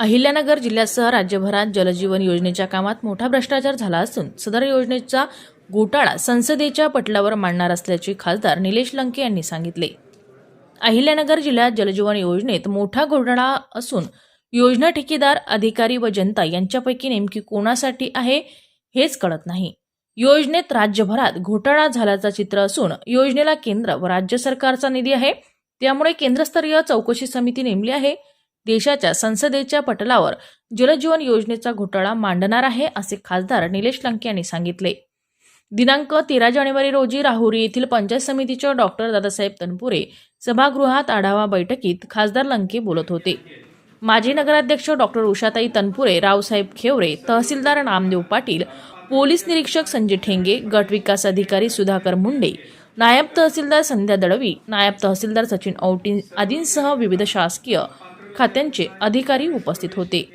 अहिल्यानगर जिल्ह्यासह राज्यभरात जलजीवन योजनेच्या कामात मोठा भ्रष्टाचार झाला असून सदर योजनेचा घोटाळा संसदेच्या पटलावर मांडणार असल्याचे खासदार निलेश लंके यांनी सांगितले. अहिल्यानगर जिल्ह्यात जलजीवन योजनेत मोठा घोटाळा असून योजना ठेकेदार अधिकारी व जनता यांच्यापैकी नेमकी कोणासाठी आहे हेच कळत नाही. योजनेत राज्यभरात घोटाळा झाल्याचं चित्र असून योजनेला केंद्र व राज्य सरकारचा निधी आहे. त्यामुळे केंद्रस्तरीय चौकशी समिती नेमली आहे. देशाच्या संसदेच्या पटलावर जलजीवन योजनेचा घोटाळा मांडणार आहे असे खासदार निलेश लंके यांनी सांगितले. दिनांक तेरा जानेवारी रोजी राहुरी येथील पंचायत समितीच्या डॉक्टर दादासाहेब तनपुरे सभागृहात आढावा बैठकीत खासदार लंके बोलत होते. माजी नगराध्यक्ष डॉक्टर उषाताई तनपुरे रावसाहेब खेवरे तहसीलदार नामदेव पाटील पोलीस निरीक्षक संजय ठेंगे गट विकास अधिकारी सुधाकर मुंडे नायब तहसीलदार संध्या दळवी नायब तहसीलदार सचिन औटी आदींसह विविध शासकीय खात्यांचे अधिकारी उपस्थित होते.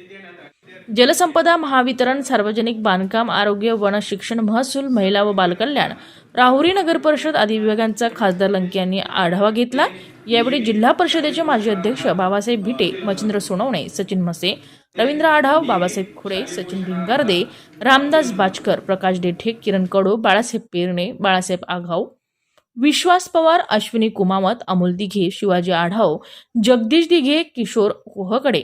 जलसंपदा महावितरण सार्वजनिक बांधकाम आरोग्य वन शिक्षण महसूल महिला व बालकल्याण राहुरी नगर परिषद आदी विभागांचा खासदार लंके यांनी आढावा घेतला. यावेळी जिल्हा परिषदेचे माजी अध्यक्ष बाबासाहेब भिटे मच्छिंद्र सोनवणे सचिन मसे रवींद्र आढाव बाबासाहेब खुडे सचिन भिंगारदे रामदास बाचकर प्रकाश देठे किरण कडू बाळासाहेब पेरणे बाळासाहेब आघाव विश्वास पवार अश्विनी कुमावत अमोल दिघे शिवाजी आढाव जगदीश दिघे किशोर कोहकडे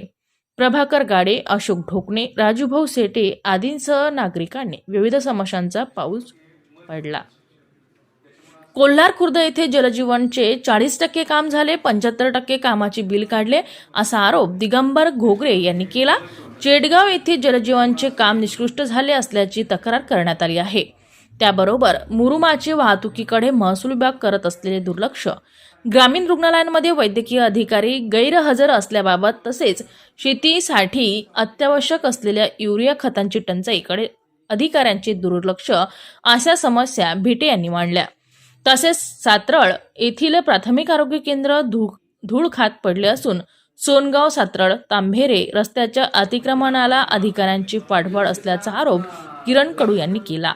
प्रभाकर गाडे अशोक ढोकणे राजूभाऊ सेटे आदींसह नागरिकांनी विविध समस्यांचा पाऊस पडला. कोल्हार खुर्द येथे जलजीवनचे चाळीस टक्के काम झाले पंच्याहत्तर टक्के कामाचे बिल काढले असा आरोप दिगंबर घोगरे यांनी केला. चेडगाव येथे जलजीवनचे काम निकृष्ट झाले असल्याची तक्रार करण्यात आली आहे. त्याबरोबर मुरुमाची वाहतुकीकडे महसूल विभाग करत असलेले दुर्लक्ष. ग्रामीण रुग्णालयांमध्ये वैद्यकीय अधिकारी गैरहजर असल्याबाबत तसेच शेतीसाठी अत्यावश्यक असलेल्या युरिया खतांची टंचाईकडे अधिकाऱ्यांचे दुर्लक्ष अशा समस्या भिटे यांनी मांडल्या. तसेच सातरळ येथील प्राथमिक आरोग्य केंद्र धूळ धूळ खात पडले असून सोनगाव सातरळ तांभेरे रस्त्याच्या अतिक्रमणाला अधिकाऱ्यांची पाठबळ असल्याचा आरोप किरण कडू यांनी केला.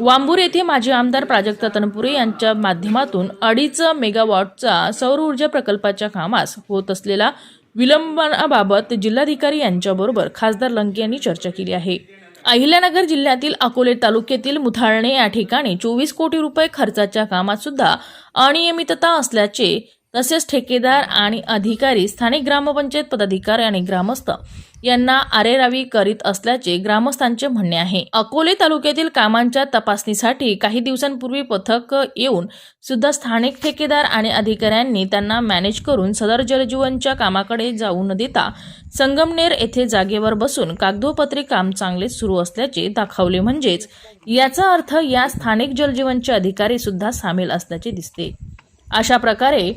वांबूर येथे माजी आमदार प्राजक्त तनपुरे यांच्या माध्यमातून अडीच मेगावॉटचा सौर ऊर्जा प्रकल्पाच्या कामास होत असलेला विलंबनाबाबत जिल्हाधिकारी यांच्याबरोबर खासदार लंके यांनी चर्चा केली आहे. अहिल्यानगर जिल्ह्यातील अकोले तालुक्यातील मुथाळणे या ठिकाणी चोवीस कोटी रुपये खर्चाच्या कामात सुद्धा अनियमितता असल्याचे तसेच ठेकेदार आणि अधिकारी स्थानिक ग्रामपंचायत पदाधिकारी आणि ग्रामस्थ यांना आरेरावी करीत असल्याचे ग्रामस्थांचे म्हणणे आहे. अकोले तालुक्यातील कामांच्या तपासणीसाठी काही दिवसांपूर्वी पथक येऊन सुद्धा स्थानिक ठेकेदार आणि अधिकाऱ्यांनी त्यांना मॅनेज करून सदर जलजीवनच्या कामाकडे जाऊ न देता संगमनेर येथे जागेवर बसून कागदोपत्री काम चांगले सुरू असल्याचे दाखवले. म्हणजेच याचा अर्थ या स्थानिक जलजीवनचे अधिकारी सुद्धा सामील असल्याचे दिसते. अशा प्रकारे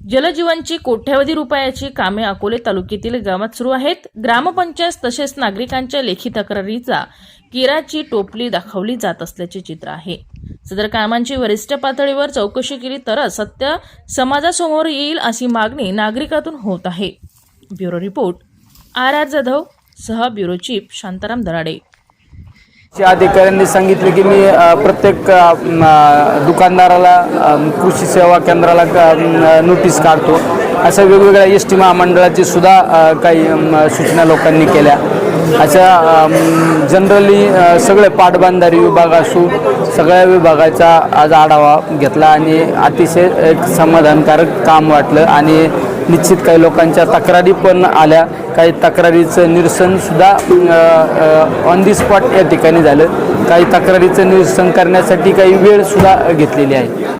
जलजीवनची कोट्यवधी रुपयाची कामे अकोले तालुक्यातील गावात सुरू आहेत. ग्रामपंचायत तसेच नागरिकांच्या लेखी तक्रारीचा किराची टोपली दाखवली जात असल्याचे चित्र आहे. सदर कामांची वरिष्ठ पातळीवर चौकशी केली तरच सत्य समाजासमोर येईल अशी मागणी नागरिकातून होत आहे. Bureau report. R R Jadhav सह ब्युरो चीफ शांताराम दराडे. अधिकाऱ्यांनी सांगितले की मी प्रत्येक दुकानदाराला कृषी सेवा केंद्राला नोटीस काढतो. अशा वेगवेगळ्या एस टी महामंडळाची सुद्धा काही सूचना लोकांनी केल्या. अशा जनरली सगळे पाटबंधारी विभाग असू सगळ्या विभागाचा आज आढावा घेतला आणि अतिशय एक समाधानकारक काम वाटलं आणि निश्चित काही लोकांच्या तक्रारी पण आल्या. काही तक्रारीचं निरसनसुद्धा ऑन दी स्पॉट या ठिकाणी झालं. काही तक्रारीचं निरसन करण्यासाठी काही वेळसुद्धा घेतलेली आहे.